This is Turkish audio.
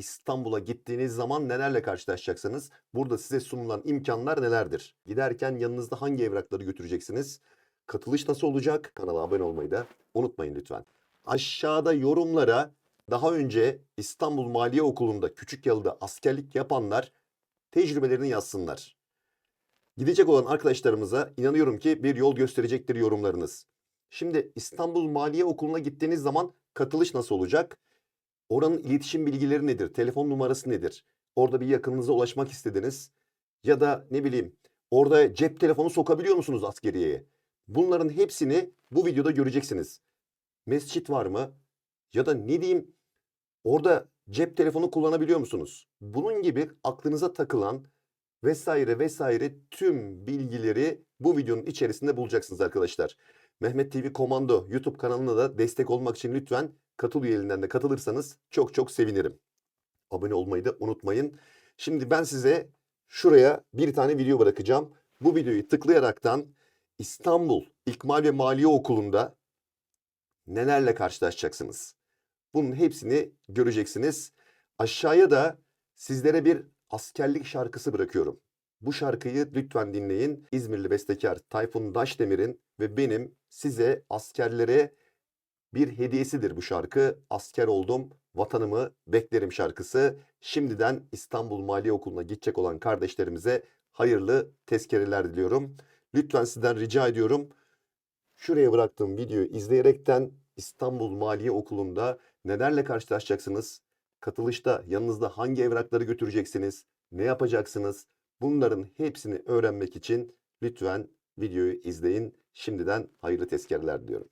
İstanbul'a gittiğiniz zaman nelerle karşılaşacaksınız? Burada size sunulan imkanlar nelerdir? Giderken yanınızda hangi evrakları götüreceksiniz? Katılış nasıl olacak? Kanala abone olmayı da unutmayın lütfen. Aşağıda yorumlara daha önce İstanbul Maliye Okulu'nda Küçük Yalı'da askerlik yapanlar tecrübelerini yazsınlar. Gidecek olan arkadaşlarımıza inanıyorum ki bir yol gösterecektir yorumlarınız. Şimdi İstanbul Maliye Okulu'na gittiğiniz zaman katılış nasıl olacak? Oranın iletişim bilgileri nedir? Telefon numarası nedir? Orada bir yakınınıza ulaşmak istediniz. Ya da ne bileyim orada cep telefonu sokabiliyor musunuz askeriyeye? Bunların hepsini bu videoda göreceksiniz. Mescit var mı? Ya da ne diyeyim orada cep telefonu kullanabiliyor musunuz? Bunun gibi aklınıza takılan vesaire vesaire tüm bilgileri bu videonun içerisinde bulacaksınız arkadaşlar. Mehmet TV Komando YouTube kanalına da destek olmak için lütfen katıl üyeliğinden de katılırsanız çok çok sevinirim. Abone olmayı da unutmayın. Şimdi ben size şuraya bir tane video bırakacağım. Bu videoyu tıklayaraktan İstanbul İkmal ve Maliye Okulu'nda nelerle karşılaşacaksınız? Bunun hepsini göreceksiniz. Aşağıya da sizlere bir askerlik şarkısı bırakıyorum. Bu şarkıyı lütfen dinleyin. İzmirli bestekar Tayfun Daşdemir'in ve benim size askerlere bir hediyesidir bu şarkı. Asker oldum, vatanımı beklerim şarkısı. Şimdiden İstanbul Maliye Okulu'na gidecek olan kardeşlerimize hayırlı tezkereler diliyorum. Lütfen sizden rica ediyorum. Şuraya bıraktığım videoyu izleyerekten İstanbul Maliye Okulu'nda nelerle karşılaşacaksınız? Katılışta yanınızda hangi evrakları götüreceksiniz? Ne yapacaksınız? Bunların hepsini öğrenmek için lütfen videoyu izleyin. Şimdiden hayırlı tezkereler diliyorum.